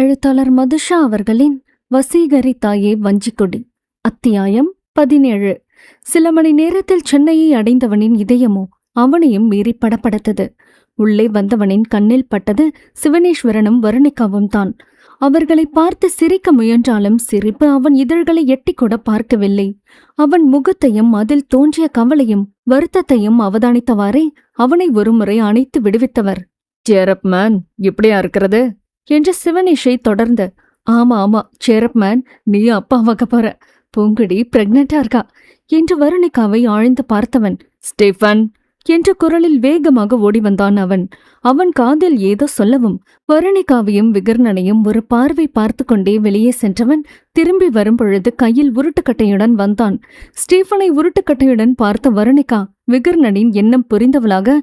எழுத்தாளர் மதுஷா அவர்களின் வசீகரி தாயே வஞ்சிக்கொடி. அத்தியாயம் பதினேழு. சில மணி நேரத்தில் சென்னையை அடைந்தவனின் இதயமோ அவனையும் மீறி படப்படுத்தது உள்ளே வந்தவனின் கண்ணில் பட்டது சிவனேஸ்வரனும் வருணிக்காவும் தான். அவர்களை பார்த்து சிரிக்க முயன்றாலும் சிரிப்பு அவன் இதழ்களை எட்டிக்கூட பார்க்கவில்லை. அவன் முகத்தையும் அதில் தோன்றிய கவலையும் வருத்தத்தையும் அவதானித்தவாறே அவனை ஒருமுறை அணைத்து விடுவித்தவர். ஜேரப் மேன் இப்படியா இருக்கிறது? என்று சிவனேஷை தொடர்ந்து ஆமா ஆமா சேரப் மேன் நீ அப்பாவாக போற. பூங்குடி பிரெக்னெண்டா இருக்கா? என்று வருணிகாவை ஆழ்ந்து பார்த்தவன் ஸ்டீஃபன் என்ற குரலில் வேகமாக ஓடி வந்தான் அவன். அவன் காதில் ஏதோ சொல்லவும் வருணிகாவையும் விகர்ணனையும் ஒரு பார்வை பார்த்து கொண்டே வெளியே சென்றவன் திரும்பி வரும்பொழுது கையில் உருட்டுக்கட்டையுடன் வந்தான். ஸ்டீஃபனை உருட்டுக்கட்டையுடன் பார்த்த வருணிகா விகர்ணனின் எண்ணம் புரிந்தவளாக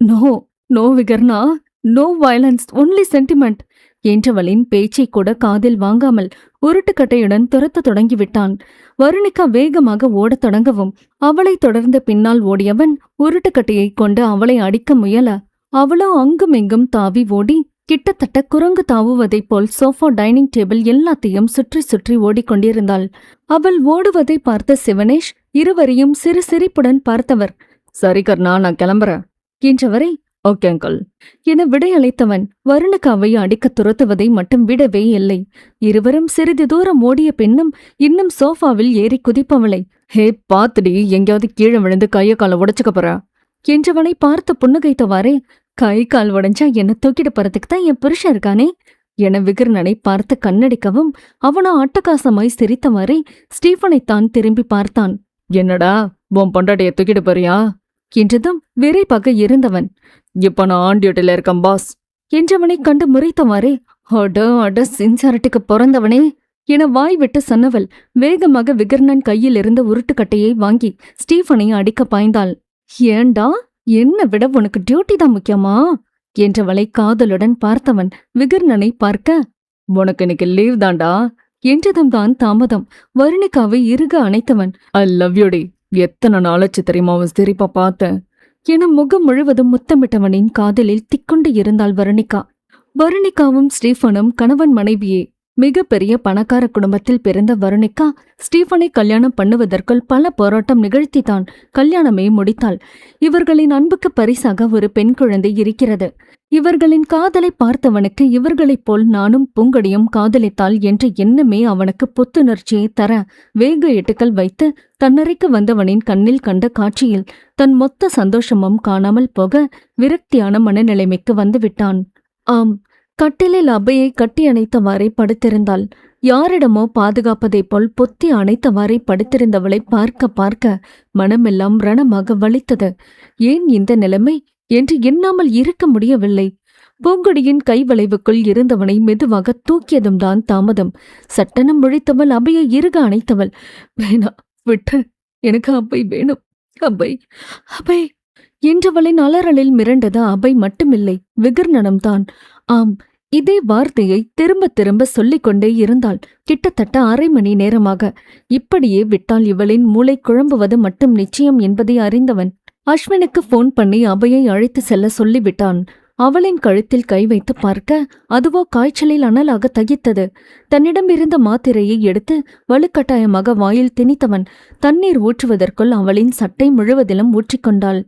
no no Vikarna no violence only sentiment என்றவளின் பேச்சை கூட காதில் வாங்காமல் உருட்டுக்கட்டையுடன் துரத்த தொடங்கிவிட்டான். வருணிகா வேகமாக ஓடத் தொடங்கவும் அவளைத் தொடர்ந்து பின்னால் ஓடியவன் உருட்டுக்கட்டையைக் கொண்டு அவளை அடிக்க முயல அவளோ அங்குமிங்கும் தாவி ஓடி கிட்டத்தட்ட குரங்கு தாவுவதைப் போல் சோஃபா டைனிங் டேபிள் எல்லாத்தையும் சுற்றி சுற்றி ஓடிக்கொண்டிருந்தாள் அவள் ஓடுவதை பார்த்த சிவனேஷ் இருவரையும் சிறு சிரிப்புடன் பார்த்தவர் சரி கர்ணா நான் கிளம்புறேன் என்றவரை ஓகே அங்கிள் என விடையளித்தவன் அவையை அடிக்கத் துரத்துவதை மட்டும் விடவே இல்லை. இருவரும் சிறிது தூரம் ஓடிய பின்னும் இன்னும் சோஃபாவில் ஏறி குதிப்பவளை ஹே பாத்துடி எங்கேயாவது கீழே விழுந்து கைய காலை உடைச்சுக்க போற? என்றவனை பார்த்து புன்னகைத்தவாறே கை கால் உடைஞ்சா என்ன தூக்கிட்டு போறதுக்கு தான் என் புருஷன் இருக்கானே? என விகிர்ணனை பார்த்து கண்ணடிக்கவும் அவனோ அட்டகாசமாய் சிரித்தவாறே ஸ்டீஃபனைத்தான் திரும்பி பார்த்தான். என்னடா உன் பொண்டாட்டிய தூக்கிட்டு போறியா? என்றதும் விரைப்பாக இருந்தவன். இப்ப நான் ஆன் டியூட்டில இருக்கேன் பாஸ் என்றவனை கண்டு முறைத்தவாறே அட அட சின்சாரிட்டிக்கு பிறந்தவனே என வாய் விட்டு சொன்னவள் வேகமாக விகர்ணன் கையில் இருந்த உருட்டுக்கட்டையை வாங்கி ஸ்டீஃபனை அடிக்க பாய்ந்தாள். ஏண்டா என்ன விட உனக்கு டியூட்டி தான் முக்கியமா? என்றவளை காதலுடன் பார்த்தவன் விகர்ணனை பார்க்க உனக்கு இன்னைக்கு லீவ் தாண்டா என்றதும் தான் தாமதம். வருணிகாவை இறுக அணைத்தவன் ஐ லவ் யூ டே. எத்தனை நாளாச்சு தெரியுமா அவன் சிரிப்பா பார்த்தேன்? என முகம் முழுவதும் முத்தமிட்டவனின் காதலில் திக்குண்டு இருந்தாள் வருணிகா. வருணிகாவும் ஸ்டீஃபனும் கணவன் மனைவியே மிகப்பெரிய பணக்கார குடும்பத்தில் பிறந்த வருணிகா ஸ்டீஃபனை கல்யாணம் பண்ணுவதற்குள் பல போராட்டம் நிகழ்த்தித்தான். கல்யாணமே முடித்தாள். இவர்களின் அன்புக்கு பரிசாக ஒரு பெண் குழந்தை இருக்கிறது. இவர்களின் காதலை பார்த்தவனுக்கு இவர்களைப் போல் நானும் பூங்கடியும் காதலித்தாள் என்ற எண்ணமே அவனுக்கு புத்துணர்ச்சியை தர வேக எட்டுக்கள் வைத்து தன்னறைக்கு வந்தவனின் கண்ணில் கண்ட காட்சியில் தன் மொத்த சந்தோஷமும் காணாமல் போக விரக்தியான மனநிலைமைக்கு வந்துவிட்டான். ஆம் கட்டிலில் அபையை கட்டி அணைத்தவாறே படுத்திருந்தாள். யாரிடமோ பாதுகாப்பதைப் போல் பொத்தி அணைத்தவாறே படுத்திருந்தவளை பார்க்க பார்க்க மனமெல்லாம் ரணமாக வலித்தது. ஏன் இந்த நிலைமை? என்று எண்ணாமல் இருக்க முடியவில்லை. பூங்கொடியின் கைவளைவுக்குள் இருந்தவனை மெதுவாக தூக்கியதும் தான் தாமதம். சட்டனம் முழித்தவள் அபையை இறுக அணைத்தவள். வேணா விட்டு. எனக்கு அபை வேணும். அபை அபை. என்றவளின் அலறலில் மிரண்டது அபை மட்டுமில்லை விகர்ணனம்தான். ஆம் இதே வார்த்தையை திரும்ப திரும்ப சொல்லிக் கொண்டே இருந்தாள். கிட்டத்தட்ட அரை மணி நேரமாக. இப்படியே விட்டால் இவளின் மூளை குழம்புவது மட்டும் நிச்சயம் என்பதை அறிந்தவன் அஸ்வினுக்கு போன் பண்ணி அபையை அழைத்து செல்ல சொல்லிவிட்டான். அவளின் கழுத்தில் கை வைத்து பார்க்க அதுவோ காய்ச்சலில் அனலாக தகித்தது. தன்னிடமிருந்த மாத்திரையை எடுத்து வலுக்கட்டாயமாக வாயில் திணித்தவன் தண்ணீர் ஊற்றுவதற்குள் அவளின் சட்டை முழுவதிலும் ஊற்றிக்கொண்டாள்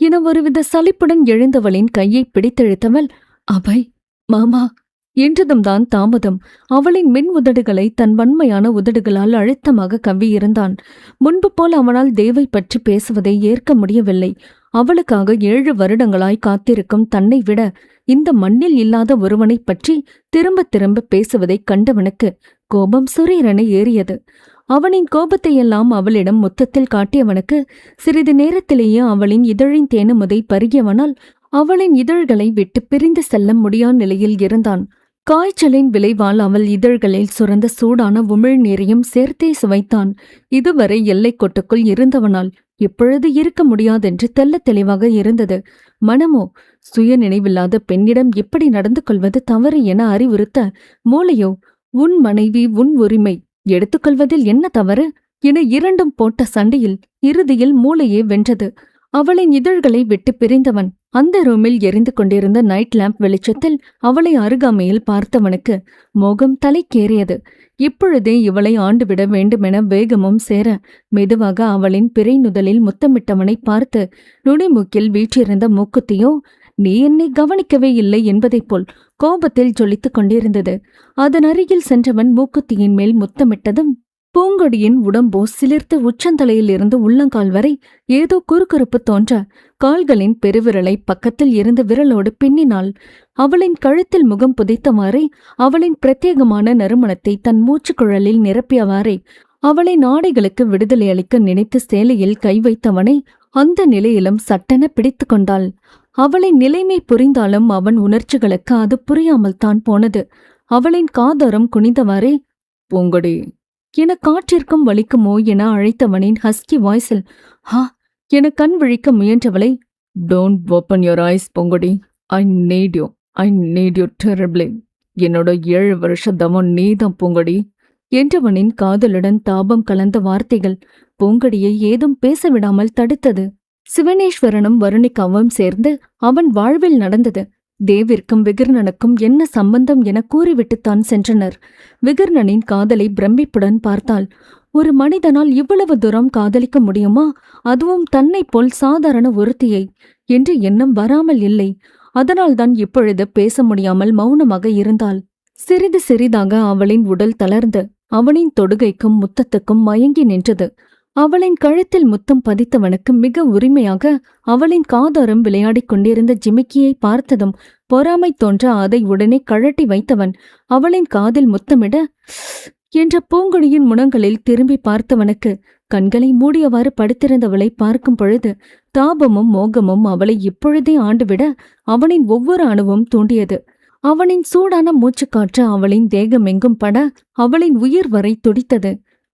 என ஒருவித சலிப்புடன் எழுந்தவளின் கையை பிடித்தெழுத்தவள் அபை மாமா என்றதும் தான் தாமதம். அவளின் மின் உதடுகளை தன் வன்மையான உதடுகளால் அழுத்தமாக கவ்வியிருந்தான் முன்பு போல் அவனால் தேவை பற்றி பேசுவதை ஏற்க முடியவில்லை. அவளுக்காக ஏழு வருடங்களாய் காத்திருக்கும் தன்னை விட இந்த மண்ணில் இல்லாத ஒருவனைப் பற்றி திரும்ப திரும்ப பேசுவதைக் கண்டவனுக்கு கோபம் சுரீரென ஏறியது. அவனின் கோபத்தையெல்லாம் அவளிடம் மொத்தத்தில் காட்டியவனுக்கு சிறிது நேரத்திலேயே அவளின் இதழின் தேனுமுதை பருகியவனால் அவளின் இதழ்களை விட்டு பிரிந்து செல்ல முடியா நிலையில் இருந்தான். காய்ச்சலின் விளைவால் அவள் இதழ்களில் சுரந்த சூடான உமிழ்நீரையும் சேர்த்தே சுவைத்தான். இதுவரை எல்லைக்கோட்டுக்குள் இருந்தவனால் இப்பொழுது இருக்க முடியாதென்று தெல்ல தெளிவாக இருந்தது. மனமோ சுய நினைவில்லாத பெண்ணிடம் எப்படி நடந்து கொள்வது தவறு என அறிவுறுத்த மூளையோ உன் மனைவி உன் உரிமை எடுத்துக்கொள்வதில் என்ன தவறு என இரண்டும் போட்ட சண்டையில் இறுதியில் மூளையே வென்றது. அவளின் இதழ்களை விட்டு பிரிந்தவன் அந்த ரூமில் எரிந்து கொண்டிருந்த நைட் லேம்ப் வெளிச்சத்தில் அவளை அருகாமையில் பார்த்தவனுக்கு மோகம் தலைக்கேறியது. இப்பொழுதே இவளை ஆண்டுவிட வேண்டுமென வேகமும் சேர மெதுவாக அவளின் பிறை நுதலில் முத்தமிட்டவனை பார்த்து நுனிமூக்கில் வீற்றிருந்த மூக்குத்தியோ நீ என்னை கவனிக்கவே இல்லை என்பதைப் போல் கோபத்தில் ஜொலித்துக் கொண்டிருந்தது. அதன் அருகில் சென்றவன் மூக்குத்தியின் மேல் முத்தமிட்டதும் பூங்கொடியின் உடம்போ சிலிர்த்து உச்சந்தலையிலிருந்து உள்ளங்கால் வரை ஏதோ குறுகுறுப்பு தோன்ற கால்களின் பெருவிரலை பக்கத்தில் இருந்து விரலோடு பின்னினாள் அவளின் கழுத்தில் முகம் புதைத்தவாறே அவளின் பிரத்யேகமான நறுமணத்தை தன் மூச்சுக்குழலில் நிரப்பியவாறே அவளை நாடைகளுக்கு விடுதலை அளிக்க நினைத்து சேலையில் கை வைத்தவனை அந்த நிலையிலும் சட்டென பிடித்து கொண்டாள். அவளின் நிலைமை புரிந்தாலும் அவன் உணர்ச்சிகளுக்கு அது புரியாமல் தான் போனது. அவளின் காதரம் குனிந்தவாறே பூங்கொடி என காற்றிற்கும் வலிக்குமோ என அழைத்தவனின் ஹஸ்கி வாய்ஸில் ஹா என கண் விழிக்க முயன்றவளை don't open your eyes Pongudi. I need you I need you டெரபிளே என்னோட ஏழு வருஷ தவம் நீதான் பூங்கொடி என்றவனின் காதலுடன் தாபம் கலந்த வார்த்தைகள் பூங்கொடியை ஏதும் பேச விடாமல் தடுத்தது. சிவனேஸ்வரனும் வருணிக்காவும் சேர்ந்து அவன் வாழ்வில் நடந்தது. தேவிற்கும் விகர்ணனுக்கும் என்ன சம்பந்தம் என கூறிவிட்டுத்தான் சென்றனர். விகர்ணனின் காதலை பிரமிப்புடன் பார்த்தாள். ஒரு மனிதனால் இவ்வளவு தூரம் காதலிக்க முடியுமா? அதுவும் தன்னைப் போல் சாதாரண ஒருத்தியை என்று எண்ணம் வராமல் இல்லை. அதனால்தான் இப்பொழுது பேச முடியாமல் மௌனமாக இருந்தாள். சிறிது சிறிதாக அவளின் உடல் தளர்ந்து அவனின் தொடுகைக்கும் முத்தத்துக்கும் மயங்கி நின்றது. அவளின் கழுத்தில் முத்தம் பதித்தவனுக்கு மிக உரிமையாக அவளின் காதோரம் விளையாடிக் கொண்டிருந்த ஜிமிக்கியை பார்த்ததும் பொறாமை தோன்ற அதை உடனே கழட்டி வைத்தவன் அவளின் காதில் முத்தமிட என்ற பூங்குழியின் முனங்களில் திரும்பி பார்த்தவனுக்கு கண்களை மூடியவாறு படுத்திருந்தவளை பார்க்கும் பொழுது தாபமும் மோகமும் அவளை இப்பொழுதே ஆண்டுவிட அவனின் ஒவ்வொரு அணுவும் தூண்டியது. அவனின் சூடான மூச்சுக்காற்று அவளின் தேகமெங்கும் பட அவளின் உயிர் வரை துடித்தது.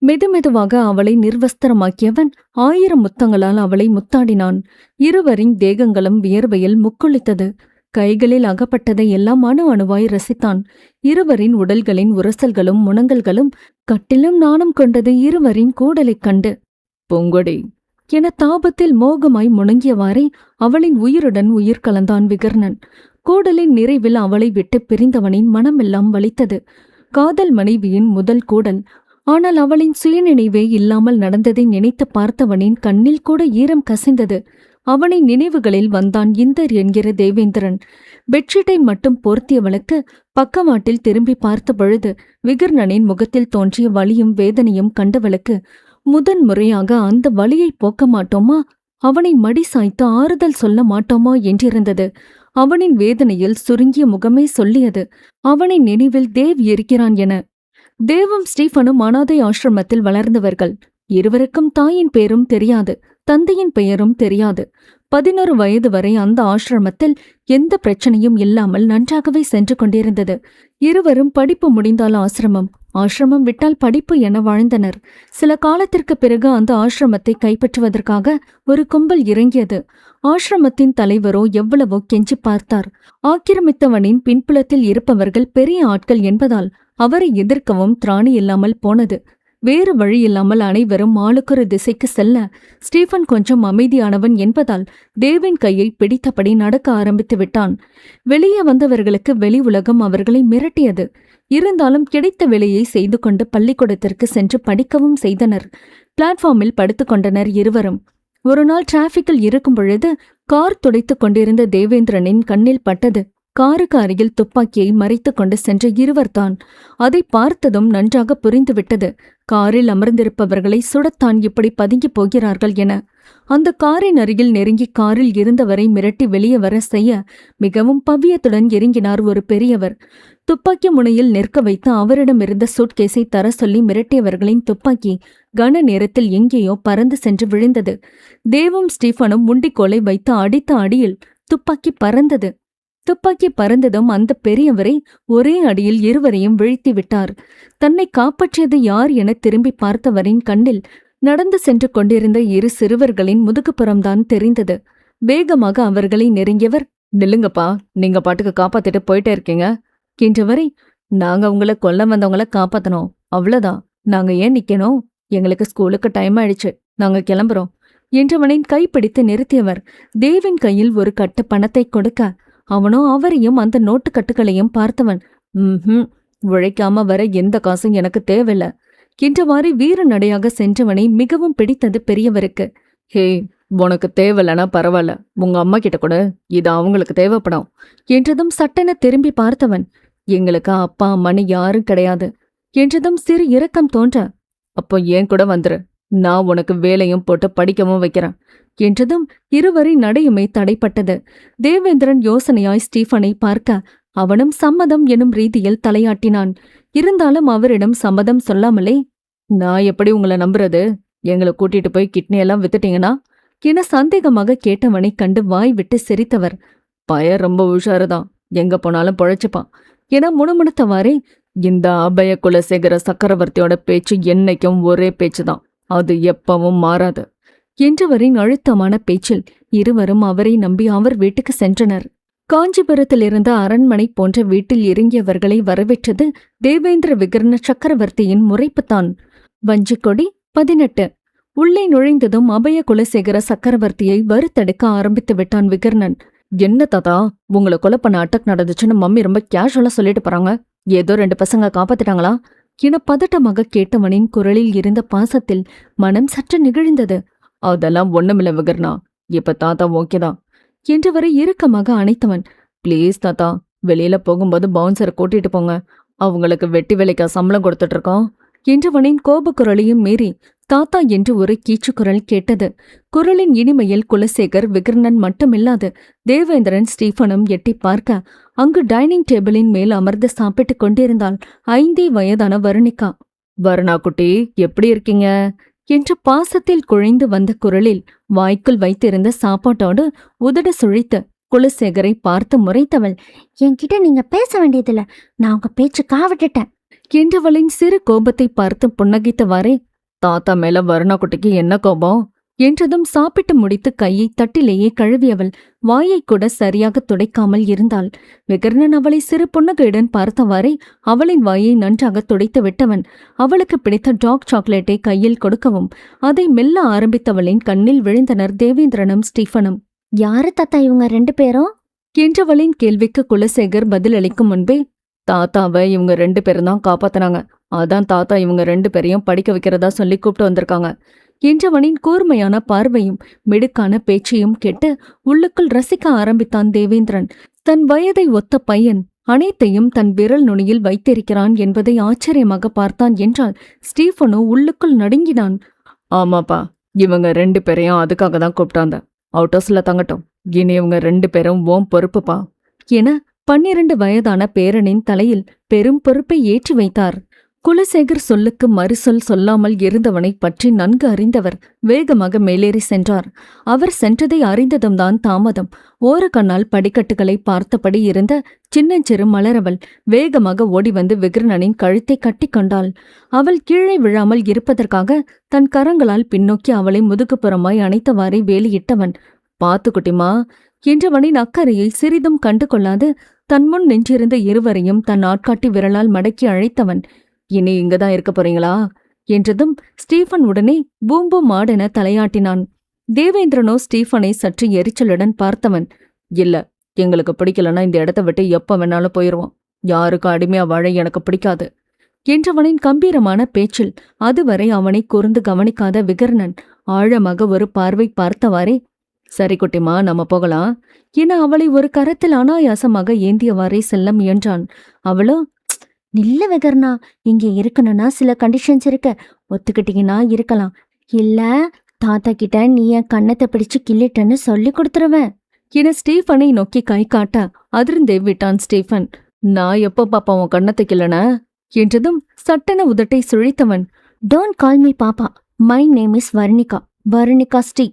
மெதுமெதுவாக அவளை நிர்வஸ்திரமாக்கியவன் ஆயிரம் முத்தங்களால் அவளை முத்தாடினான். இருவரின் தேகங்களும் வியர்வையில் முக்குளித்தது. கைகளில் அகப்பட்டதை எல்லாம் அணு அணுவாய் ரசித்தான். இருவரின் உடல்களின் உரசல்களும் முனங்கல்களும் கட்டிலும் நாணம் கொண்டது இருவரின் கூடலைக் கண்டு பொங்கொடி என தாபத்தில் மோகமாய் முணங்கியவாறே அவளின் உயிருடன் உயிர் கலந்தான் விகர்ணன். கூடலின் நிறைவில் அவளை விட்டு பிரிந்தவனின் மனமெல்லாம் வலித்தது. காதல் மனைவியின் முதல் கூடல் ஆனால் அவளின் சுயநினைவே இல்லாமல் நடந்ததை நினைத்து பார்த்தவனின் கண்ணில் கூட ஈரம் கசிந்தது. அவனை நினைவுகளில் வந்தான் இந்தர் என்கிற தேவேந்திரன். பெட்ஷீட்டை மட்டும் போர்த்தியவளுக்கு பக்கவாட்டில் திரும்பி பார்த்த பொழுது விகர்ணனின் முகத்தில் தோன்றிய வலியும் வேதனையும் கண்டவளுக்கு முதன் முறையாக அந்த வலியை போக்க மாட்டோமா? அவனை மடி சாய்த்து ஆறுதல் சொல்ல மாட்டோமா? என்றிருந்தது. அவனின் வேதனையில் சுருங்கிய முகமே சொல்லியது அவனை நினைவில் தேவ் இருக்கிறான் என. தேவும் ஸ்டீஃபனும் அனாதை ஆசிரமத்தில் வளர்ந்தவர்கள். இருவருக்கும் தாயின் பேரும் தெரியாது தந்தையின் பெயரும் தெரியாது. பதினொரு வயது வரை அந்த ஆசிரமத்தில் எந்த பிரச்சனையும் இல்லாமல் நன்றாகவே சென்று கொண்டிருந்தது. இருவரும் படிப்பு முடிந்தால் ஆசிரமம் ஆசிரமம் விட்டால் படிப்பு என வாழ்ந்தனர். சில காலத்திற்கு பிறகு அந்த ஆசிரமத்தை கைப்பற்றுவதற்காக ஒரு கும்பல் இறங்கியது. ஆசிரமத்தின் தலைவரோ எவ்வளவோ கெஞ்சி பார்த்தார். ஆக்கிரமித்தவனின் பின்புலத்தில் இருப்பவர்கள் பெரிய ஆட்கள் என்பதால் அவரை எதிர்க்கவும் திராணி இல்லாமல் போனது. வேறு வழி இல்லாமல் அனைவரும் ஆளுக்கொரு திசைக்கு செல்ல ஸ்டீஃபன் கொஞ்சம் அமைதியானவன் என்பதால் தேவின் கையை பிடித்தபடி நடக்க ஆரம்பித்து விட்டான். வெளியே வந்தவர்களுக்கு வெளி உலகம் அவர்களை மிரட்டியது. இருந்தாலும் கிடைத்த வேலையை செய்து கொண்டு பள்ளிக்கூடத்திற்கு சென்று படிக்கவும் செய்தனர். பிளாட்ஃபார்மில் படுத்துக் கொண்டனர் இருவரும். ஒரு நாள் டிராஃபிக்கில் இருக்கும் பொழுது கார் துடைத்துக் கொண்டிருந்த தேவேந்திரனின் கண்ணில் பட்டது. காருக்கு அருகில் துப்பாக்கியை மறைத்துக் கொண்டு சென்ற இருவர்தான் அதை பார்த்ததும் நன்றாக புரிந்துவிட்டது. காரில் அமர்ந்திருப்பவர்களை சுடத்தான் இப்படி பதுங்கிப் போகிறார்கள் என. அந்த காரின் அருகில் நெருங்கி காரில் இருந்தவரை மிரட்டி வெளியே வர செய்ய மிகவும் பவ்யத்துடன் இறங்கினார் ஒரு பெரியவர். துப்பாக்கி முனையில் நிற்க வைத்து அவரிடமிருந்த சூட்கேஸை தர சொல்லி மிரட்டியவர்களின் துப்பாக்கி கன நேரத்தில் எங்கேயோ பறந்து சென்று விழுந்தது. தேவும் ஸ்டீஃபனும் முண்டிக்கோலை வைத்து அடித்த அடியில் துப்பாக்கி பறந்தது. துப்பாக்கி பறந்ததும் அந்த பெரியவரை ஒரே அடியில் இருவரையும் வீழ்த்தி விட்டார். தன்னை காப்பாற்றியது யார் என திரும்பி பார்த்தவரின் கண்ணில் நடந்து சென்று கொண்டிருந்த இரு சிறுவர்களின் முதுகுப்புறம்தான் தெரிந்தது. வேகமாக அவர்களை நெருங்கியவர் நில்லுங்கப்பா நீங்க பாட்டுக்கு காப்பாத்திட்டு போயிட்டே இருக்கீங்க. என்றவரை நாங்க உங்களை கொல்ல வந்தவங்கள காப்பாத்தனோம் அவ்வளவுதான். நாங்க ஏன் நிக்கணும்? எங்களுக்கு ஸ்கூலுக்கு டைம் ஆயிடுச்சு. நாங்க கிளம்புறோம். என்றவனின் கைப்பிடித்து நிறுத்தியவர் தேவின் கையில் ஒரு கட்டு பணத்தை கொடுக்க அவனோ அவரையும் அந்த நோட்டு கட்டுகளையும் பார்த்தவன் ம் உழைக்காம வர எந்த காசும் எனக்கு தேவையில்ல. என்றவாறு வீர நடையாக சென்றவனை மிகவும் பிடித்தது பெரியவருக்கு ஹே உனக்கு தேவையில்லனா பரவாயில்ல. உங்க அம்மா கிட்ட கூட. இது அவங்களுக்கு தேவைப்படும். என்றதும் சட்டென திரும்பி பார்த்தவன் எங்களுக்கு அப்பா அம்மான்னு யாரும் கிடையாது என்றதும் சிறு இரக்கம் தோன்ற அப்போ ஏன் கூட வந்துரு? நான் உனக்கு வேலையும் போட்டு படிக்கவும் வைக்கிறேன் என்றதும் இருவரின் நடையுமே தடைப்பட்டது. தேவேந்திரன் யோசனையாய் ஸ்டீஃபனை பார்க்க அவனும் சம்மதம் எனும் ரீதியில் தலையாட்டினான். இருந்தாலும் அவரிடம் சம்மதம் சொல்லாமலே நான் எப்படி உங்களை நம்புறது? எங்களை கூட்டிட்டு போய் கிட்னியெல்லாம் வித்துட்டீங்கன்னா? என சந்தேகமாக கேட்டவனை கண்டு வாய் விட்டு சிரித்தவர். பய ரொம்ப உஷாருதான். எங்க போனாலும் பொழைச்சுப்பான். என முணுமுணுத்தவாறே இந்த அபய குலசேகர சக்கரவர்த்தியோட பேச்சு என்னைக்கும் ஒரே பேச்சு தான் அது எப்பவும் மாறாது என்றவரின் அழுத்தமான பேச்சில் இருவரும் அவரை நம்பி அவர் வீட்டுக்கு சென்றனர். காஞ்சிபுரத்திலிருந்த அரண்மனை போன்ற வீட்டில் இறங்கியவர்களை வரவேற்றது தேவேந்திர விகர்ண சக்கரவர்த்தியின் முறைப்புத்தான். வஞ்சிக்கொடி பதினெட்டு. உள்ளே நுழைந்ததும் அபய குலசேகர சக்கரவர்த்தியை வறுத்தெடுக்க ஆரம்பித்து விட்டான் விகர்ணன் என்ன தாத்தா? உங்களை கொலை பண்ண அட்டக் நடந்துச்சுன்னு மம்மி ரொம்ப கேஷுவலா சொல்லிட்டு போறாங்க. ஏதோ ரெண்டு பசங்க காப்பாத்திட்டாங்களா? என பதட்டமாக கேட்டவனின் குரலில் இருந்த பாசத்தில் மனம் சற்று நிகழ்ந்தது. அதெல்லாம் ஒண்ணுமில்ல விகர்ணா. இப்ப தாத்தா ஓகேதான் என்றவரை இறுக்கமாக அணைத்தவன் ப்ளீஸ் தாத்தா வெளியில போகும்போது பவுன்சரை கூட்டிட்டு போங்க. அவங்களுக்கு வெட்டி வேலைக்கா சம்பளம் கொடுத்துட்டு இருக்கோம். என்றவனின் கோபக்குரலையும் மீறி தாத்தா என்று ஒரு கீச்சுக்குரல் கேட்டது. குரலின் இனிமையில் குலசேகர் விகர்ணன் மட்டுமில்லாது தேவேந்திரன் ஸ்டீஃபனும் எட்டி பார்க்க அங்கு டைனிங் டேபிளின் மேல் அமர்ந்து சாப்பிட்டுக் கொண்டிருந்தாள் ஐந்தே வயதான வருணிகா. வருணா குட்டி எப்படி இருக்கீங்க? என்று பாசத்தில் குழைந்து வந்த குரலில் வாய்க்குள் வைத்திருந்த சாப்பாட்டோடு உதட சுழித்து குலசேகரை பார்த்து முறைத்தவள் என்கிட்ட நீங்க பேச வேண்டியதில்ல. நான் உங்க பேச்சு காவிட்டுட்டேன் என்றவளின் சிறு கோபத்தை பார்த்து புன்னகைத்தவாறே தாத்தா மேல வருணா குட்டிக்கு என்ன கோபம்? என்றதும் சாப்பிட்டு முடித்து கையை தட்டிலேயே கழுவியவள் வாயை கூட சரியாக துடைக்காமல் இருந்தாள். விகர்ணன் அவளை சிறு புன்னகையுடன் பார்த்தவாறே அவளின் வாயை நன்றாக துடைத்து விட்டவன். அவளுக்கு பிடித்த டாக் சாக்லேட்டை கையில் கொடுக்கவும் அதை மெல்ல ஆரம்பித்தவளின் கண்ணில் விழுந்தனர் தேவேந்திரனும் ஸ்டீஃபனும். யாரு தாத்தா இவங்க ரெண்டு பேரும்? என்றவளின் கேள்விக்கு குலசேகர் பதிலளிக்கும் முன்பே தாத்தாவை இவங்க ரெண்டு பேரும் தான் காப்பாத்துனாங்க. அதான் தாத்தா இவங்க ரெண்டு பேரையும் படிக்க வைக்கிறதா சொல்லி கூப்பிட்டு வந்திருக்காங்க. என்றவனின் கூர்மையான பார்வையும் மிடுக்கான பேச்சையும் கேட்டு உள்ளுக்குள் ரசிக்க ஆரம்பித்தான் தேவேந்திரன். தன் வயதை ஒத்த பையன் அனைத்தையும் தன் விரல் நுனியில் வைத்திருக்கிறான் என்பதை ஆச்சரியமாக பார்த்தான் என்றால் ஸ்டீஃபனோ உள்ளுக்குள் நடுங்கினான். ஆமாப்பா இவங்க ரெண்டு பேரையும் அதுக்காக தான் கூப்பிட்டாங்க. அவுட் ஹவுஸ்ல தங்கட்டும். இனி இவங்க ரெண்டு பேரும் ஓம் பொறுப்புப்பா என பன்னிரண்டு வயதான பேரனின் தலையில் பெரும் பொறுப்பை ஏற்றி வைத்தார். குலசேகர் சொல்லுக்கு மறுசொல் சொல்லாமல் இருந்தவனை பற்றி நன்கு அறிந்தவர் வேகமாக மேலேறி சென்றார். அவர் சென்றதை அறிந்ததும் தான் தாமதம். ஓர கண்ணால் படிக்கட்டுகளை பார்த்தபடி இருந்த சின்னஞ்சிறு மலரவள் வேகமாக ஓடி வந்து விக்ரணனின் கழுத்தை கட்டிக்கொண்டாள் அவள் கீழே விழாமல் இருப்பதற்காக தன் கரங்களால் பின்னோக்கி அவளை முதுகுப்புறமாய் அணைத்தவாறே வேலியிட்டவன். பாத்து குட்டிமா என்றவனின் அக்கறையை சிறிதும் கண்டு கொள்ளாது தன் முன் நின்றிருந்த இருவரையும் தன் ஆட்காட்டி விரலால் மடக்கி அழைத்தவன் இனி இங்கதான் இருக்க போறீங்களா? என்றதும் ஸ்டீஃபன் உடனே பூம்பு மாடென தலையாட்டினான். தேவேந்திரனோ ஸ்டீஃபனை சற்று எரிச்சலுடன் பார்த்தவன் இல்ல எங்களுக்கு பிடிக்கலன்னா இந்த இடத்த விட்டு எப்ப வேணாலும் போயிருவோம். யாருக்கு அடிமையா வாழ எனக்கு பிடிக்காது. என்றவனின் கம்பீரமான பேச்சில் அதுவரை அவனை கூர்ந்து கவனிக்காத விகர்ணன் ஆழமாக ஒரு பார்வை பார்த்தவாறே சரி குட்டிமா நம்ம போகலாம். என அவளை ஒரு கரத்தில் அனாயாசமாக ஏந்தியவாறே செல்ல முயன்றான். அவளோ நில்ல வெகர்னா இங்க இருக்கணும்னா சில கண்டிஷன்ஸ் இருக்க. ஒத்துக்கிட்டீங்கன்னா இருக்கலாம். இல்ல தாத்தா கிட்ட நீ என் கண்ணத்தை பிடிச்சு கிள்ளிட்டன்னு சொல்லி கொடுத்துருவேன். என ஸ்டீஃபனை நோக்கி கை காட்ட அதிர்ந்தே விட்டான் ஸ்டீஃபன். நான் எப்போ பாப்பா உன் கண்ணத்தை கிள்ளன? என்றதும் சட்டென உதட்டை சுழித்தவன். டோன்ட் கால் மீ பாப்பா. My name is Varnika Varnika Sri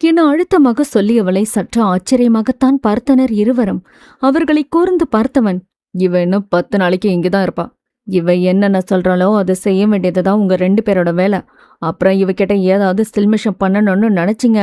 என அழுத்தமாக சொல்லியவளை சற்று ஆச்சரியமாகத்தான் பார்த்தனர் இருவரும். அவர்களை கூர்ந்து பார்த்தவன் இவ இன்னும் பத்து நாளைக்கு இங்கதான் இருப்பா. இவ என்னென்ன சொல்றாளோ அதை செய்ய வேண்டியதுதான் உங்க ரெண்டு பேரோட வேலை. அப்புறம் இவகிட்ட ஏதாவது ஸ்டில்மிஷன் பண்ணணும்னு நினைச்சிங்க.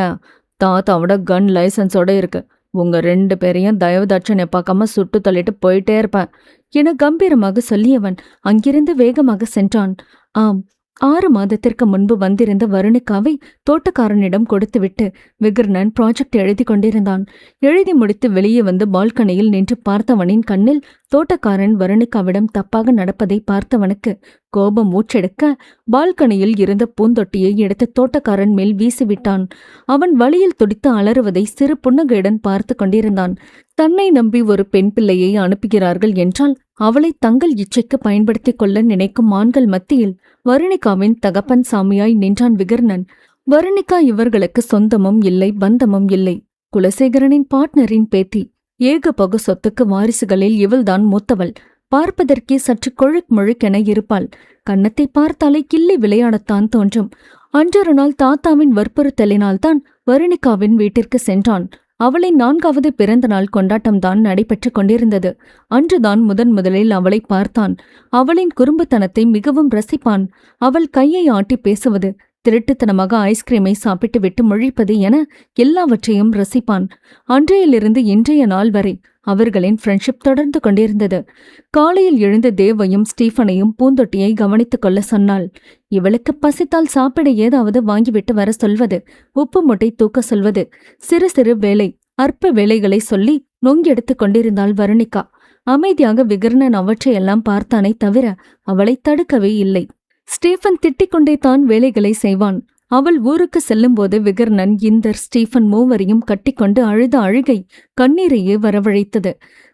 தாத்தாவோட கன் லைசன்ஸோட இருக்கு. உங்க ரெண்டு பேரையும் தயவு தட்சணை பார்க்காம சுட்டு தள்ளிட்டு போயிட்டே இருப்பேன் என கம்பீரமாக சொல்லியவன் அங்கிருந்து வேகமாக சென்றான். ஆம் ஆறு மாதத்திற்கு முன்பு வந்திருந்த வருணிகாவை தோட்டக்காரனிடம் கொடுத்துவிட்டு விகர்ணன் ப்ராஜெக்ட் எழுதி கொண்டிருந்தான். எழுதி முடித்து வெளியே வந்து பால்கனியில் நின்று பார்த்தவனின் கண்ணில் தோட்டக்காரன் வருணிகாவிடம் தப்பாக நடப்பதை பார்த்தவனுக்கு கோபம் ஊற்றெடுக்க பால்கனியில் இருந்த பூந்தொட்டியை எடுத்து தோட்டக்காரன் மேல் வீசிவிட்டான். அவன் வழியில் துடித்து அலறுவதை சிறு புன்னகையுடன் பார்த்து கொண்டிருந்தான். தன்னை நம்பி ஒரு பெண் பிள்ளையை அனுப்புகிறார்கள் என்றால் அவளை தங்கள் இச்சைக்கு பயன்படுத்திக் கொள்ள நினைக்கும் ஆண்கள் மத்தியில் வருணிகாவின் தகப்பன் சாமியாய் நின்றான் விகர்ணன். வருணிகா இவர்களுக்கு சொந்தமும் இல்லை பந்தமும் இல்லை. குலசேகரனின் பார்ட்னரின் பேத்தி. ஏக பகு சொத்துக்கு வாரிசுகளில் இவள்தான் மூத்தவள். பார்ப்பதற்கே சற்று கொழுக் முழுக்கென இருப்பாள். கன்னத்தை பார்த்தாலே கிள்ளி விளையாடத்தான் தோன்றும். அன்றொரு நாள் தாத்தாவின் வற்புறுத்தலினால்தான் வருணிகாவின் வீட்டிற்கு சென்றான். அவளின் நான்காவது பிறந்த நாள் கொண்டாட்டம்தான் நடைபெற்றுக் கொண்டிருந்தது. அன்றுதான் முதன் முதலில் அவளை பார்த்தான். அவளின் குறும்புத்தனத்தை மிகவும் ரசிப்பான். அவள் கையை ஆட்டி பேசுவது திருட்டுத்தனமாக ஐஸ்கிரீமை சாப்பிட்டு விட்டு முழிப்பது என எல்லாவற்றையும் ரசிப்பான். அன்றையிலிருந்து இன்றைய நாள் வரை அவர்களின் ஃப்ரெண்ட்ஷிப் தொடர்ந்து கொண்டிருந்தது. காலையில் எழுந்த தேவையும் ஸ்டீஃபனையும் பூந்தொட்டியை கவனித்துக் கொள்ள சொன்னாள். இவளுக்கு பசித்தால் சாப்பிட ஏதாவது வாங்கிவிட்டு வர சொல்வது உப்பு முட்டை தூக்க சொல்வது. சிறு சிறு வேலை அற்ப வேலைகளை சொல்லி நொங்கெடுத்துக் கொண்டிருந்தாள் வருணிகா. அமைதியாக விகர்ணன் அவற்றையெல்லாம் பார்த்தானே தவிர அவளை தடுக்கவே இல்லை. ஸ்டீஃபன் திட்டிக் கொண்டே தான் வேலைகளை செய்வான். அவள் ஊருக்கு செல்லும்போது விகர்ணன் இந்தர் ஸ்டீஃபன் மூவரையும் கட்டிக்கொண்டு அழுத அழுகை கண்ணீரையே வரவழைத்தது.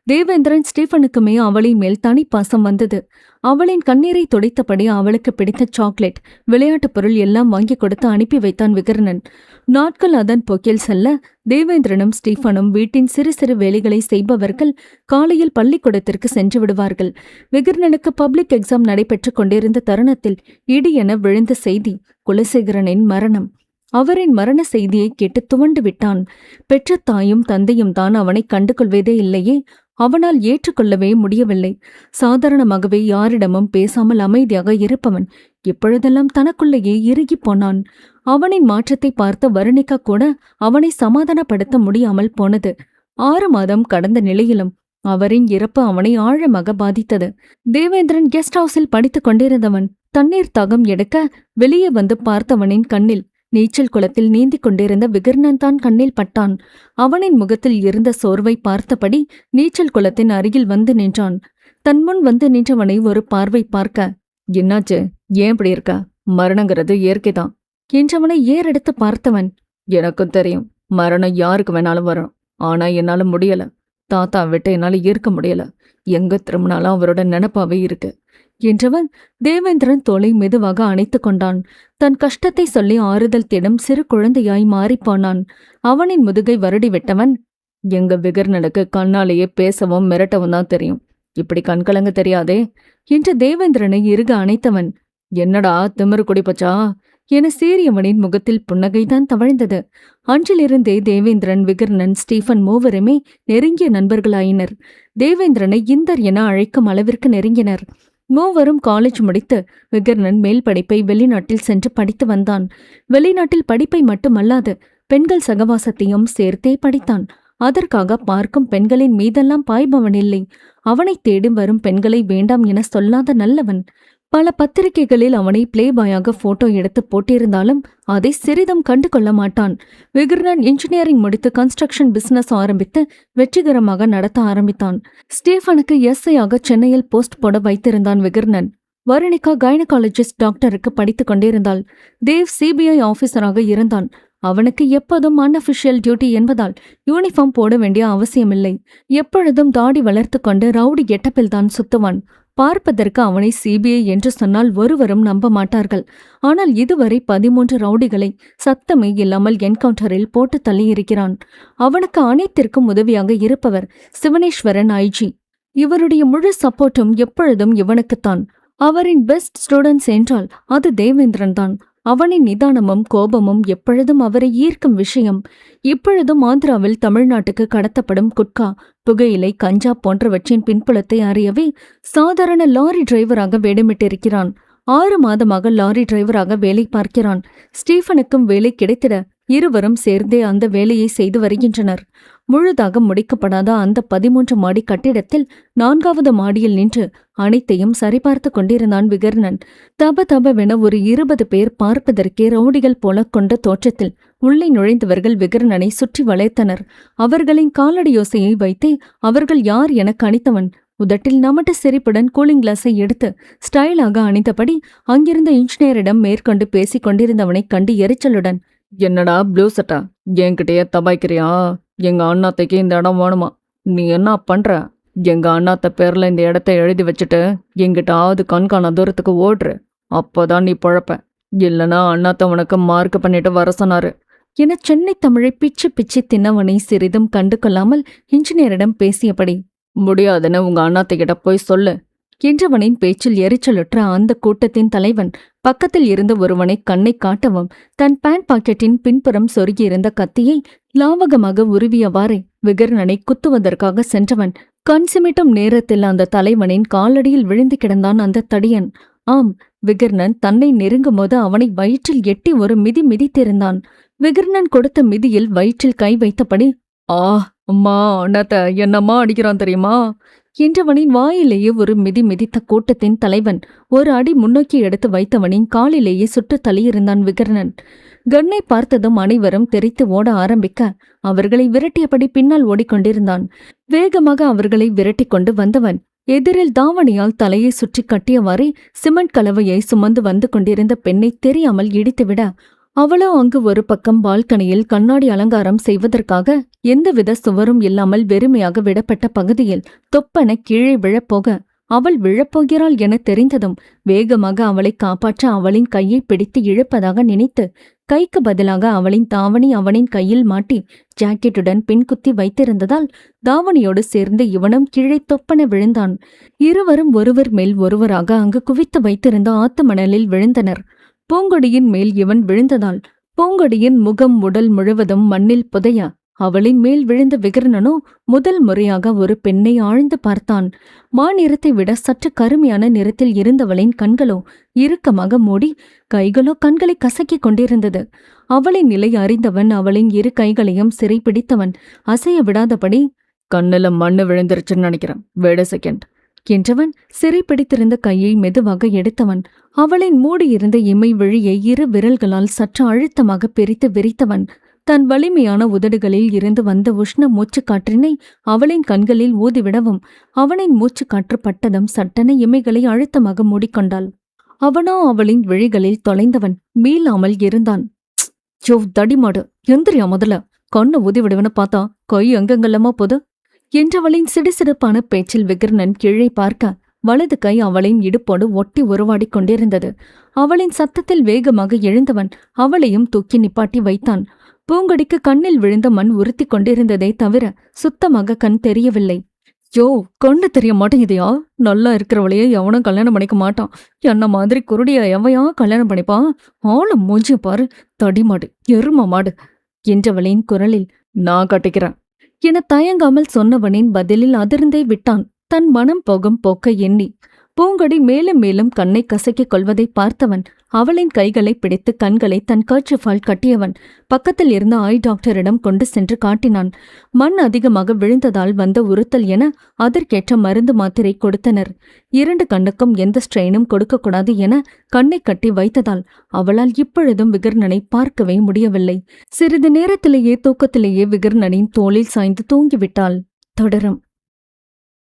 தேவேந்திரன் ஸ்டீஃபனுக்குமே அவளின் மேல் தனிப்பாசம் வந்தது. அவளின் கண்ணீரை துடைத்தபடி அவளுக்கு பிடித்த சாக்லேட் விளையாட்டுப் பொருள் எல்லாம் வாங்கி கொடுத்து அனுப்பி வைத்தான் விகர்ணன். நாட்கள் அதன் போக்கில் செல்ல தேவேந்திரனும் ஸ்டீஃபனும் வீட்டின் சிறு சிறு வேலைகளை செய்பவர்கள் காலையில் பள்ளிக்கூடத்திற்கு சென்று விடுவார்கள். விகர்ணனுக்கு பப்ளிக் எக்ஸாம் நடைபெற்றுக் கொண்டிருந்த தருணத்தில் இடி என விழுந்த செய்தி குலசேகரனின் மரணம். அவரின் மரண செய்தியை கேட்டு துவண்டு விட்டான். பெற்ற தாயும் தந்தையும் தான் அவனை கண்டுகொள்வதே இல்லையே அவனால் ஏற்றுக்கொள்ளவே முடியவில்லை. சாதாரணமாகவே யாரிடமும் பேசாமல் அமைதியாக இருப்பவன் இப்பொழுதெல்லாம் தனக்குள்ளேயே இறுகிப் போனான்? அவனின் மாற்றத்தை பார்த்த வருணிகா கூட அவனை சமாதானப்படுத்த முடியாமல் போனது. ஆறு மாதம் கடந்த நிலையிலும் அவரின் இறப்பு அவனை ஆழமாக பாதித்தது. தேவேந்திரன் கெஸ்ட் ஹவுஸில் படித்துக் கொண்டிருந்தவன் தண்ணீர் தகம் எடுக்க வெளியே வந்து பார்த்தவனின் கண்ணில் நீச்சல் குளத்தில் நீந்திக் கொண்டிருந்த விகர்ணன் தான் கண்ணில் பட்டான். அவனின் முகத்தில் இருந்த சோர்வை பார்த்தபடி நீச்சல் குளத்தின் அருகில் வந்து நின்றான். தன் முன் வந்து நின்றவனை ஒரு பார்வை பார்க்க என்னாச்சு? ஏன் இப்படி இருக்க? மரணங்கிறது இயற்கைதான் என்றவனை ஏறெடுத்து பார்த்தவன் எனக்கும் தெரியும். மரணம் யாருக்கு வேணாலும் வரும். ஆனா என்னால முடியல. தாத்தா விட்டு என்னால இருக்க முடியல. எங்க திரும்பினாலும் அவரோட நினப்பாவே இருக்கு. என்றவன் தேவேந்திரன் தோலை மெதுவாக அணைத்துக் கொண்டான். தன் கஷ்டத்தை சொல்லி ஆறுதல் திடம் சிறு குழந்தையாய் மாறிப்போனான் அவனின் முதுகை வருடி விட்டவன் எங்க விகர்ணனுக்கு கண்ணாலேயே பேசவும் மிரட்டவும் தான் தெரியும். இப்படி கண்கலங்க தெரியாதே என்று தேவேந்திரனை இறுக அணைத்தவன் என்னடா திமிரு குடிப்பச்சா என சீரியவனின் முகத்தில் புன்னகைதான் தவழ்ந்தது. அன்றிலிருந்தே தேவேந்திரன் விகர்ணன் ஸ்டீஃபன் மூவருமே நெருங்கிய நண்பர்களாயினர். தேவேந்திரனை இந்தர் என அழைக்கும் அளவிற்கு நெருங்கினர். மூவரும் காலேஜ் முடித்து விகர்ணன் மேல் படிப்பை வெளிநாட்டில் சென்று படித்து வந்தான். வெளிநாட்டில் படிப்பை மட்டுமல்லாது பெண்கள் சகவாசத்தையும் சேர்த்தே படித்தான். அதற்காக பார்க்கும் பெண்களின் மீதெல்லாம் பாய்பவன் இல்லை. அவனைத் தேடி வரும் பெண்களை வேண்டாம் என சொல்லாத நல்லவன். பல பத்திரிகைகளில் அவனை பிளேபாயாக போட்டோ எடுத்து போட்டிருந்தாலும் அதை சிறிதும் கண்டு கொள்ள மாட்டான். விகர்ணன் இன்ஜினியரிங் முடித்து கன்ஸ்ட்ரக்ஷன் பிசினஸ் ஆரம்பித்து வெற்றிகரமாக நடத்த ஆரம்பித்தான். ஸ்டீஃபனுக்கு எஸ்ஐயாக சென்னையில் போஸ்ட் போட வைத்திருந்தான் விகர்ணன். வருணிகா கைனகாலஜிஸ்ட் டாக்டருக்கு படித்துக் கொண்டிருந்தாள். தேவ் சிபிஐ ஆபீசராக இருந்தான். அவனுக்கு எப்போதும் அன்அஃபிஷியல் டியூட்டி என்பதால் யூனிஃபார்ம் போட வேண்டிய அவசியமில்லை. எப்பொழுதும் தாடி வளர்த்து கொண்டு ரவுடி எட்டப்பில்தான் சுத்துவான். பார்ப்பதற்கு அவனை சிபிஐ என்று சொன்னால் ஒருவரும் நம்ப மாட்டார்கள். ஆனால் இதுவரை பதிமூன்று ரவுடிகளை சத்தமே இல்லாமல் என்கவுண்டரில் போட்டு தள்ளியிருக்கிறான். அவனுக்கு அனைத்திற்கும் உதவியாக இருப்பவர் சிவனேஸ்வரன் ஐஜி. இவருடைய முழு சப்போர்ட்டும் எப்பொழுதும் இவனுக்குத்தான். அவரின் பெஸ்ட் ஸ்டூடெண்ட்ஸ் என்றால் அது தேவேந்திரன் தான் அவனின் நிதானமும் கோபமும் எப்பொழுதும் அவரை ஈர்க்கும் விஷயம். இப்பொழுதும் ஆந்திராவில் தமிழ்நாட்டுக்கு கடத்தப்படும் குட்கா புகையிலை கஞ்சா போன்றவற்றின் பின்புலத்தை அறியவே சாதாரண லாரி டிரைவராக வேடமிட்டிருக்கிறான். ஆறு மாதமாக லாரி டிரைவராக வேலை பார்க்கிறான். ஸ்டீஃபனுக்கும் வேலை கிடைத்திட இருவரும் சேர்ந்தே அந்த வேலையை செய்து வருகின்றனர். முழுதாக முடிக்கப்படாத அந்த பதிமூன்று மாடி கட்டிடத்தில் நான்காவது மாடியில் நின்று அனைத்தையும் சரிபார்த்து கொண்டிருந்தான் விகர்ணன். தப தபவென ஒரு இருபது பேர் பார்ப்பதற்கே ரவுடிகள் போல கொண்ட தோற்றத்தில் உள்ளே நுழைந்தவர்கள் விகர்ணனை சுற்றி வளைத்தனர். அவர்களின் காலடி யோசையை வைத்தே அவர்கள் யார் என கணித்தவன். உதட்டில் நமட்டு சிரிப்புடன் கூலிங் கிளாஸை எடுத்து ஸ்டைலாக அணிந்தபடி அங்கிருந்த இன்ஜினியரிடம் மேற்கொண்டு பேசிக் கொண்டிருந்தவனைக் கண்டு எரிச்சலுடன் என்னடா ப்ளூ சட்டா? என்கிட்டயே தபாய்க்கிறியா? எங்க அண்ணாத்தைக்கு இந்த இடம் வேணுமா? நீ என்ன பண்ற? எங்க அண்ணாத்த பேர்ல இந்த இடத்த எழுதி வச்சுட்டு எங்கிட்ட ஆவது கண்காண தூரத்துக்கு ஓடுற. அப்போதான் நீ பொழப்ப. இல்லனா அண்ணாத்த உனக்கு மார்க் பண்ணிட்டு வர சொன்னாரு. என சென்னை தமிழை பிச்சு பிச்சு தின்னவனை சிறிதும் கண்டு கொள்ளாமல் இன்ஜினியரிடம் பேசியபடி முடியாதுன்னு உங்க அண்ணாத்தைகிட்ட போய் சொல்லு. என்றவனின் பேச்சில் எரிச்சலுற்ற அந்த கூட்டத்தின் தலைவன் பக்கத்தில் இருந்த ஒருவனை கண்ணை காட்டவும் தன் பேண்ட் பாக்கெட்டின் பின்புறம் சொருகியிருந்த கத்தியை லாவகமாக உருவியவாறே விகர்ணனை குத்துவதற்காக சென்றவன் கண் சிமிட்டும் நேரத்தில் அந்த தலைவனின் காலடியில் விழுந்து கிடந்தான் அந்த தடியன். ஆம் விகர்ணன் தன்னை நெருங்கும்போது அவனை வயிற்றில் எட்டி ஒரு மிதி மிதித்திருந்தான். விகர்ணன் கொடுத்த மிதியில் வயிற்றில் கை வைத்தபடி ஆ அம்மா அண்ணாத்த என்னம்மா அடிக்கிறான் தெரியுமா? என்றவனின் வாயிலேயே ஒரு மிதி மிதித்த கூட்டத்தின் தலைவன் ஒரு அடி முன்னோக்கி எடுத்து வைத்தவனின் காலிலேயே சுட்டு தள்ளியிருந்தான் விகர்ணன். கண்ணை பார்த்ததும் அனைவரும் தெரித்து ஓட ஆரம்பிக்க அவர்களை விரட்டியபடி பின்னால் ஓடிக்கொண்டிருந்தான். வேகமாக அவர்களை விரட்டிக் கொண்டு வந்தவன் எதிரில் தாவணியால் தலையை சுற்றி கட்டியவாறே சிமெண்ட் கலவையை சுமந்து வந்து கொண்டிருந்த பெண்ணை தெரியாமல் இடித்துவிட அவளோ அங்கு ஒரு பக்கம் பால்கனியில் கண்ணாடி அலங்காரம் செய்வதற்காக எந்தவித சுவரும் இல்லாமல் வெறுமையாக விடப்பட்ட பகுதியில் தொப்பென கீழே விழப்போக அவள் விழப்போகிறாள் என தெரிந்ததும் வேகமாக அவளை காப்பாற்ற அவளின் கையை பிடித்து இழுப்பதாக நினைத்து கைக்கு பதிலாக அவளின் தாவணி அவனின் கையில் மாட்டி ஜாக்கெட்டுடன் பின்குத்தி வைத்திருந்ததால் தாவணியோடு சேர்ந்து இவனும் கீழே தொப்பன விழுந்தான். இருவரும் ஒருவர் மேல் ஒருவராக அங்கு குவித்து வைத்திருந்த ஆத்து மணலில் விழுந்தனர். பூங்கொடியின் மேல் இவன் விழுந்ததால் பூங்கொடியின் முகம் உடல் முழுவதும் மண்ணில் புதைய. அவளின் மேல் விழுந்த விகர்ணனோ முதல் முறையாக ஒரு பெண்ணை ஆழ்ந்து பார்த்தான். மாநிறத்தை விட சற்று கருமையான நிறத்தில் இருந்தவளின் கண்களோ இறுக்கமாக மூடி கைகளோ கண்களை கசக்கிக் கொண்டிருந்தது. அவளின் நிலை அறிந்தவன் அவளின் இரு கைகளையும் சிறை பிடித்தவன் அசைய விடாதபடி கண்ணுல மண்ணு விழுந்துருச்சுன்னு நினைக்கிறேன். வேட செகண்ட் என்றவன் சிறை பிடித்திருந்த கையை மெதுவாக எடுத்தவன். அவளின் மூடியிருந்த இமை விழியை இரு விரல்களால் சற்று அழுத்தமாக பிரித்து விரித்தவன். தன் வலிமையான உதடுகளில் இருந்து வந்த உஷ்ண மூச்சுக் காற்றினை அவளின் கண்களில் ஊதிவிடவும் அவனின் மூச்சுக் காற்று பட்டதும் சட்டென இமைகளை அழுத்தமாக மூடிக்கொண்டாள். அவனோ அவளின் விழிகளில் தொலைந்தவன் மீளாமல் இருந்தான். ஜோ தடிமாடு எந்திரியா முதல்ல. கண்ணை ஊதி விடுவன பார்த்தா கை எங்கெங்கெல்லாமா போது. என்றவளின் சிடுசிடுப்பான பேச்சில் விகர்ணன் கீழே பார்க்க வலது கை அவளின் இடுப்போடு ஒட்டி உருவாடிக் கொண்டிருந்தது. அவளின் சத்தத்தில் வேகமாக எழுந்தவன் அவளையும் தூக்கி நிப்பாட்டி வைத்தான். பூங்கொடிக்கு கண்ணில் விழுந்த மண் உறுத்திக் கொண்டிருந்ததை தவிர சுத்தமாக கண் தெரியவில்லை. யோ கொண்டு தெரிய மாட்டேங்குதையா? நல்லா இருக்கிறவளையே எவனும் கல்யாணம் பண்ணிக்க மாட்டான். என்ன மாதிரி குருடியா எவையா கல்யாணம் பண்ணிப்பான் ஆளும் மூஞ்சிய பாரு. தடிமாடு எரும மாடு என்றவளின் குரலில் நான் கட்டிக்கிறேன். என தயங்காமல் சொன்னவனின் பதிலில் அதிர்ந்தே விட்டான். தன் மனம் போகும் போக்க எண்ணி பூங்கொடி மேலும் மேலும் கண்ணை கசக்கிக் கொள்வதை பார்த்தவன் அவளின் கைகளை பிடித்து கண்களை தன் கர்ச்சிஃபால் கட்டியவன். பக்கத்தில் இருந்த ஆய் டாக்டரிடம் கொண்டு சென்று காட்டினான். மண் அதிகமாக விழுந்ததால் வந்த உறுத்தல் என அதற்கேற்ற மருந்து மாத்திரை கொடுத்தனர். இரண்டு கண்ணுக்கும் எந்த ஸ்ட்ரெயினும் கொடுக்கக்கூடாது என கண்ணை கட்டி வைத்ததால் அவளால் இப்பொழுதும் விகர்ணனை பார்க்கவே முடியவில்லை. சிறிது நேரத்திலேயே தூக்கத்திலேயே விகர்ணனின் தோளில் சாய்ந்து தூங்கிவிட்டாள். தொடரும்.